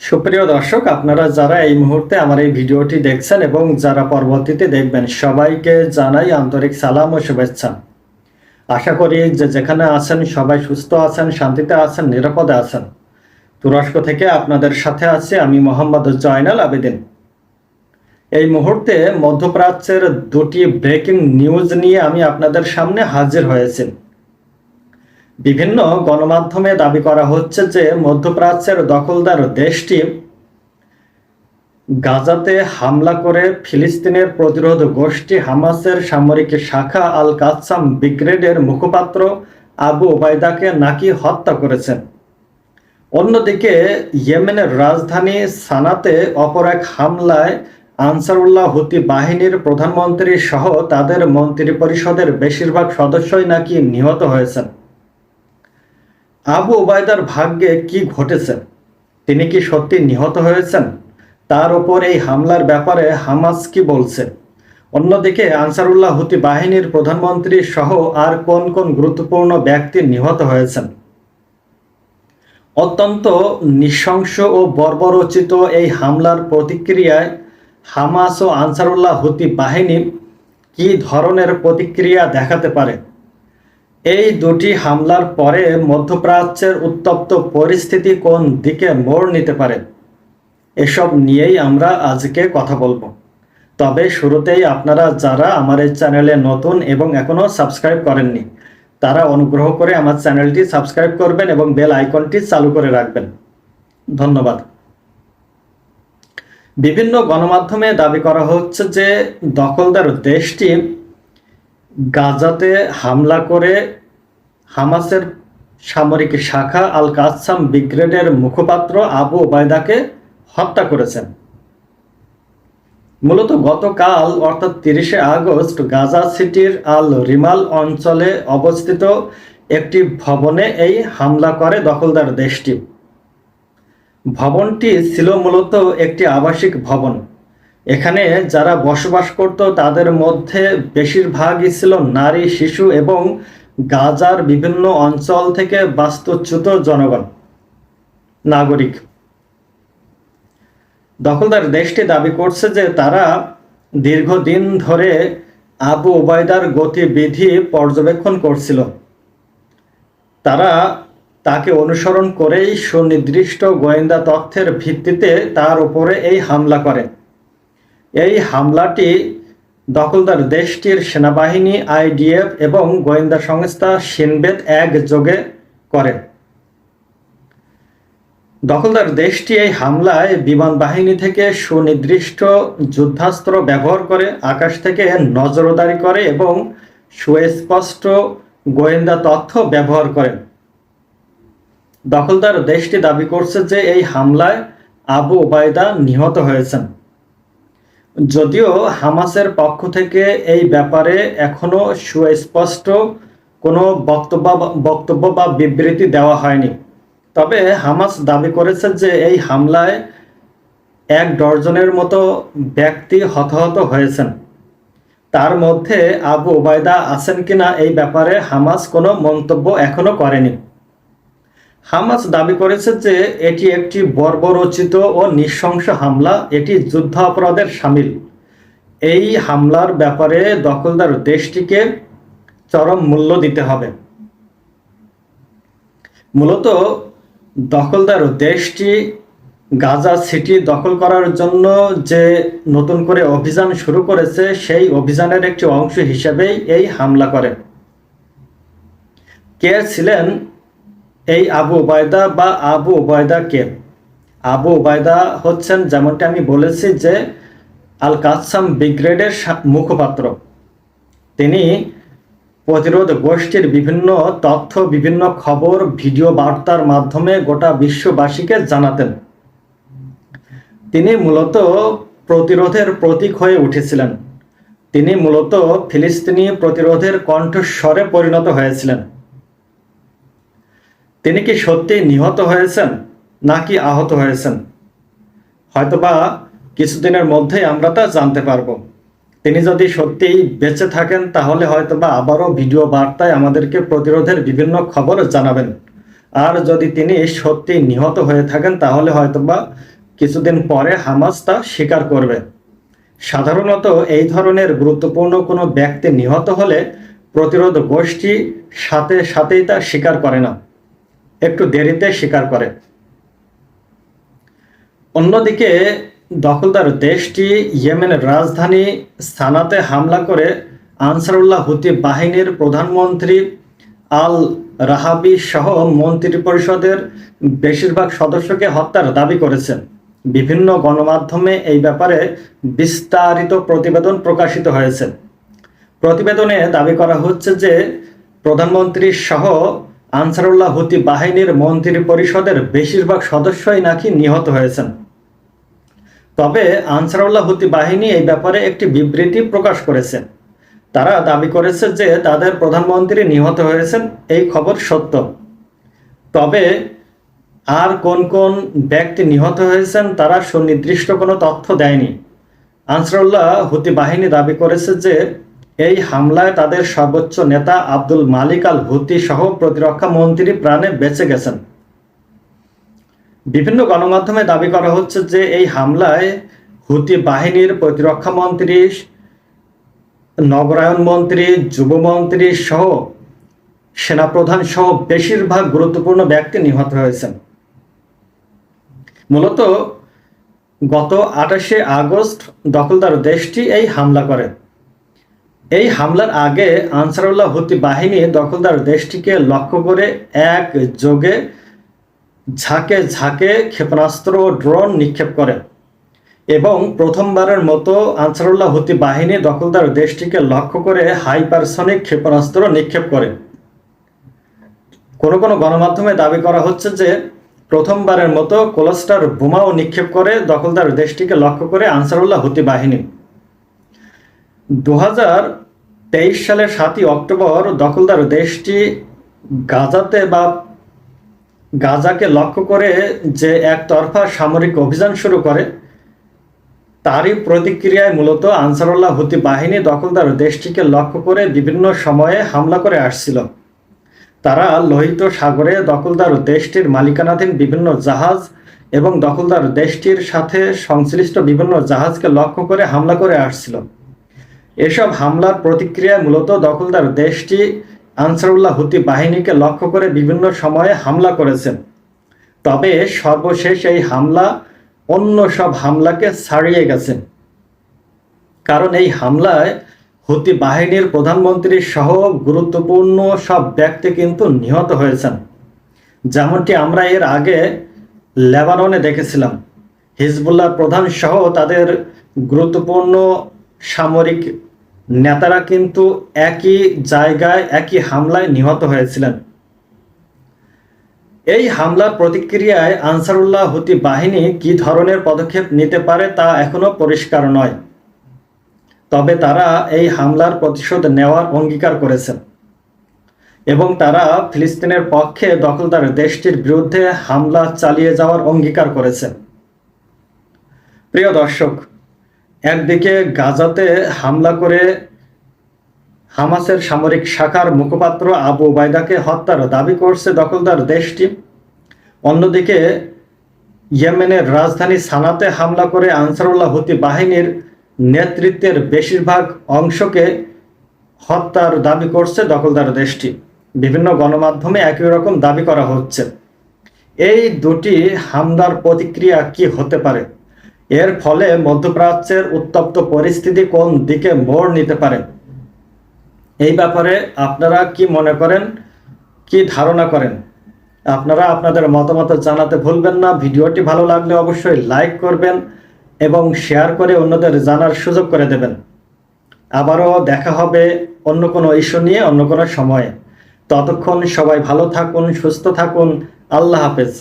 সুপ্রিয় দর্শক, আপনারা যারা এই মুহূর্তে আমার এই ভিডিওটি দেখছেন এবং যারা পরবর্তীতে দেখবেন, সবাইকে জানাই আন্তরিক সালাম ও শুভেচ্ছা। আশা করি যে যেখানে আছেন, সবাই সুস্থ আছেন, শান্তিতে আছেন, নিরাপদে আছেন। তুরস্ক থেকে আপনাদের সাথে আছি আমি মোহাম্মদ জয়নাল আবেদিন। এই মুহূর্তে মধ্যপ্রাচ্যের দুটি ব্রেকিং নিউজ নিয়ে আমি আপনাদের সামনে হাজির হয়েছি। বিভিন্ন গণমাধ্যমে দাবি করা হচ্ছে যে মধ্যপ্রাচ্যের দখলদার দেশটি গাজাতে হামলা করে ফিলিস্তিনের প্রতিরোধ গোষ্ঠী হামাসের সামরিক শাখা আল কাসাম ব্রিগেডের মুখপাত্র আবু ওবায়দাকে নাকি হত্যা করেছেন। অন্যদিকে, ইয়েমেনের রাজধানী সানাতে অপর এক হামলায় আনসারুল্লাহ হুতি বাহিনীর প্রধানমন্ত্রী সহ তাদের মন্ত্রী পরিষদের বেশিরভাগ সদস্যই নাকি নিহত হয়েছেন। আবু ওবায়দার ভাগ্যে কি ঘটেছে? তিনি কি সত্যি নিহত হয়েছেন? তার ওপর এই হামলার ব্যাপারে হামাস কি বলছে? অন্যদিকে আনসারুল্লাহ হুতি বাহিনীর প্রধানমন্ত্রী সহ আর কোন কোন গুরুত্বপূর্ণ ব্যক্তি নিহত হয়েছেন? অত্যন্ত নৃশংস ও বর্বরচিত এই হামলার প্রতিক্রিয়ায় হামাস ও আনসারুল্লাহ হুতি বাহিনী কি ধরনের প্রতিক্রিয়া দেখাতে পারে? এই দুটি হামলার পরে মধ্যপ্রাচ্যের উত্তপ্ত পরিস্থিতি কোন দিকে মোড় নিতে পারে? এসব নিয়েই আমরা আজকে কথা বলব। তবে শুরুতেই আপনারা যারা আমার এই চ্যানেলে নতুন এবং এখনও সাবস্ক্রাইব করেননি, তারা অনুগ্রহ করে আমার চ্যানেলটি সাবস্ক্রাইব করবেন এবং বেল আইকনটি চালু করে রাখবেন। ধন্যবাদ। বিভিন্ন গণমাধ্যমে দাবি করা হচ্ছে যে দখলদার দেশটি গাজাতে হামলা করে হামাসের সামরিক শাখা আল কাসাম ব্রিগেডের মুখপাত্র আবু ওবায়দাকে হত্যা করেছেন। মূলত গতকাল, অর্থাৎ তিরিশে আগস্ট, গাজা সিটির আল রিমাল অঞ্চলে অবস্থিত একটি ভবনে এই হামলা করে দখলদার দেশটি। ভবনটি ছিল মূলত একটি আবাসিক ভবন। এখানে যারা বসবাস করত, তাদের মধ্যে বেশিরভাগই ছিল নারী, শিশু এবং গাজার বিভিন্ন অঞ্চল থেকে বাস্তুচ্যুত জনগণ, নাগরিক। দখলদার দেশটি দাবি করছে যে তারা দীর্ঘদিন ধরে আবু ওবায়দার গতিবিধি পর্যবেক্ষণ করছিল। তারা তাকে অনুসরণ করেই সুনির্দিষ্ট গোয়েন্দা তথ্যের ভিত্তিতে তার উপরে এই হামলা করে। এই হামলাটি দখলদার দেশটির সেনাবাহিনী, আইডিএফ এবং গোয়েন্দা সংস্থা সিনবেদ একযোগে করে। দখলদার দেশটি এই হামলায় বিমান বাহিনী থেকে সুনির্দিষ্ট যুদ্ধাস্ত্র ব্যবহার করে, আকাশ থেকে নজরদারি করে এবং সুস্পষ্ট গোয়েন্দা তথ্য ব্যবহার করে। দখলদার দেশটি দাবি করছে যে এই হামলায় আবু ওবায়দা নিহত হয়েছেন। যদিও হামাসের পক্ষ থেকে এই ব্যাপারে এখনও সুস্পষ্ট কোনো বক্তব্য বক্তব্য বা বিবৃতি দেওয়া হয়নি। তবে হামাস দাবি করেছে যে এই হামলায় এক ডজনের মতো ব্যক্তি হতাহত হয়েছেন। তার মধ্যে আবু ওবায়দা আছেন কিনা এই ব্যাপারে হামাস কোনো মন্তব্য এখনও করেনি। হামাস দাবি করেছে যে এটি একটি বর্বরচিত ও নৃশংস হামলা, এটি যুদ্ধ অপরাধের সামিল। এই হামলার ব্যাপারে দখলদার দেশটিকে চরম মূল্য দিতে হবে। মূলত দখলদার দেশটি গাজা সিটি দখল করার জন্য যে নতুন করে অভিযান শুরু করেছে, সেই অভিযানের একটি অংশ হিসেবেই এই হামলা করে। কে ছিলেন এই আবু ওবায়দা বা আবু ওবায়দা কে? আবু ওবায়দা হচ্ছেন যেমনটি আমি বলেছি যে আল কাসাম ব্রিগেডের মুখপাত্র। তিনি প্রতিরোধ গোষ্ঠীর বিভিন্ন তথ্য, বিভিন্ন খবর, ভিডিও বার্তার মাধ্যমে গোটা বিশ্ববাসীকে জানাতেন। তিনি মূলত প্রতিরোধের প্রতীক হয়ে উঠেছিলেন। তিনি মূলত ফিলিস্তিনি প্রতিরোধের কণ্ঠস্বরে পরিণত হয়েছিলেন। তিনি কি সত্যি নিহত হয়েছেন নাকি আহত হয়েছেন? হয়তোবা কিছুদিনের মধ্যেই আমরা তা জানতে পারব। তিনি যদি সত্যিই বেঁচে থাকেন, তাহলে হয়তোবা আবারও ভিডিও বার্তায় আমাদেরকে প্রতিরোধের বিভিন্ন খবর জানাবেন। আর যদি তিনি সত্যি নিহত হয়ে থাকেন, তাহলে হয়তোবা কিছুদিন পরে হামাস তা স্বীকার করবে। সাধারণত এই ধরনের গুরুত্বপূর্ণ কোনো ব্যক্তি নিহত হলে প্রতিরোধ গোষ্ঠী সাথে সাথেই তা স্বীকার করে না। একটু দেরিতে স্বীকার করে। অন্যদিকে, দখলদার দেশটি ইয়েমেনের রাজধানী সানাতে হামলা করে আনসারুল্লাহ হুতি বাহিনীর প্রধানমন্ত্রী আল রাহাবি সহ মন্ত্রী পরিষদের বেশিরভাগ সদস্যকে হত্যার দাবি করেছেন। বিভিন্ন গণমাধ্যমে এই ব্যাপারে বিস্তারিত প্রতিবেদন প্রকাশিত হয়েছে। প্রতিবেদনে দাবি করা হচ্ছে যে, প্রধানমন্ত্রী সহ আনসারুল্লাহ হুতি বাহিনীর মন্ত্রী পরিষদের বেশিরভাগ সদস্যই নাকি নিহত হয়েছেন। তবে আনসারুল্লাহ হুতি বাহিনী এই ব্যাপারে একটি বিবৃতি প্রকাশ করেছে। তারা দাবি করেছে যে তাদের প্রধানমন্ত্রী নিহত হয়েছেন, এই খবর সত্য। তবে আর কোন কোন ব্যক্তি নিহত হয়েছেন তারা সুনির্দিষ্ট কোনো তথ্য দেয়নি। আনসারুল্লাহ হুতি বাহিনী দাবি করেছে যে এই হামলায় তাদের সর্বোচ্চ নেতা আব্দুল মালিক আল হুতি সহ প্রতিরক্ষা মন্ত্রী প্রাণে বেঁচে গেছেন। বিভিন্ন গণমাধ্যমে দাবি করা হচ্ছে যে এই হামলায় হুতি বাহিনীর প্রতিরক্ষা মন্ত্রী, নগরায়ন মন্ত্রী যুবমন্ত্রী সহ সেনাপ্রধান সহ বেশিরভাগ গুরুত্বপূর্ণ ব্যক্তি নিহত হয়েছেন। মূলত গত আঠাশে আগস্ট দখলদার দেশটি এই হামলা করে। এই হামলার আগে আনসারুল্লাহ হুতি বাহিনী দখলদার দেশটিকে লক্ষ্য করে এক যোগে ঝাঁকে ঝাঁকে ক্ষেপণাস্ত্র ও ড্রোন নিক্ষেপ করে এবং প্রথমবারের মতো আনসারুল্লাহ হুতি বাহিনী দখলদার দেশটিকে লক্ষ্য করে হাইপারসনিক ক্ষেপণাস্ত্র নিক্ষেপ করে কোনো কোনো গণমাধ্যমে দাবি করা হচ্ছে যে প্রথমবারের মতো কোলাস্টার বোমাও নিক্ষেপ করে দখলদার দেশটিকে লক্ষ্য করে আনসারুল্লাহ হুতি বাহিনী। দু হাজার তেইশ সালের সাতই অক্টোবর দখলদার দেশটি গাজাতে বা গাজাকে লক্ষ্য করে যে একতরফা সামরিক অভিযান শুরু করে, তারই প্রতিক্রিয়ায় মূলত আনসারুল্লাহ হুতি বাহিনী দখলদার দেশটিকে লক্ষ্য করে বিভিন্ন সময়ে হামলা করে আসছিল। তারা লোহিত সাগরে দখলদার দেশটির মালিকানাধীন বিভিন্ন জাহাজ এবং দখলদার দেশটির সাথে সংশ্লিষ্ট বিভিন্ন জাহাজকে লক্ষ্য করে হামলা করে আসছিল। এসব হামলার প্রতিক্রিয়ায় মূলত দখলদার দেশটি আনসারুল্লাহ হুতি বাহিনীকে লক্ষ্য করে বিভিন্ন সময়ে হামলা করেছেন। তবে সর্বশেষ এই হামলা অন্য সব হামলাকে ছাড়িয়ে গেছে। কারণ এই হামলায় হুতি বাহিনীর প্রধানমন্ত্রী সহ গুরুত্বপূর্ণ সব ব্যক্তি কিন্তু নিহত হয়েছেন। যেমনটি আমরা এর আগে লেবাননে দেখেছিলাম। হিজবুল্লাহ প্রধান সহ তাদের গুরুত্বপূর্ণ সামরিক নেতারা কিন্তু একই জায়গায়, একই হামলায় নিহত হয়েছিলেন। এই হামলার প্রতিক্রিয়ায় আনসারুল্লাহ হুতি বাহিনী কি ধরনের পদক্ষেপ নিতে পারে তা এখনও পরিষ্কার নয়। তবে তারা এই হামলার প্রতিশোধ নেওয়ার অঙ্গীকার করেছেন। এবং তারা ফিলিস্তিনের পক্ষে দখলদার দেশটির বিরুদ্ধে হামলা চালিয়ে যাওয়ার অঙ্গীকার করেছেন। প্রিয় দর্শক একদিকে গাজাতে হামলা করে হামাসের সামরিক শাখার মুখপাত্র আবু ওবায়দাকে হত্যার দাবি করছে দখলদার দেশটি অন্যদিকে ইয়েমেনের রাজধানী সানাতে হামলা করে আনসারুল্লাহ হুতি বাহিনীর নেতৃত্বের বেশিরভাগ অংশকে হত্যার দাবি করছে দখলদার দেশটি বিভিন্ন গণমাধ্যমে একই রকম দাবি করা হচ্ছে। এই দুটি হামলার প্রতিক্রিয়া কি হতে পারে? এর ফলে মধ্যপ্রাচ্যের উত্তপ্ত পরিস্থিতি কোন দিকে মোড় নিতে পারে? এই ব্যাপারে আপনারা কি মনে করেন? কি ধারণা করেন? আপনারা আপনাদের মতামত জানাতে ভুলবেন না। ভিডিওটি ভালো লাগলে অবশ্যই লাইক করবেন এবং শেয়ার করে অন্যদের জানার সুযোগ করে দেবেন। আবারও দেখা হবে অন্য কোনো ইস্যু নিয়ে, অন্য কোনো সময়ে। ততক্ষণ সবাই ভালো থাকুন, সুস্থ থাকুন। আল্লাহ হাফেজ।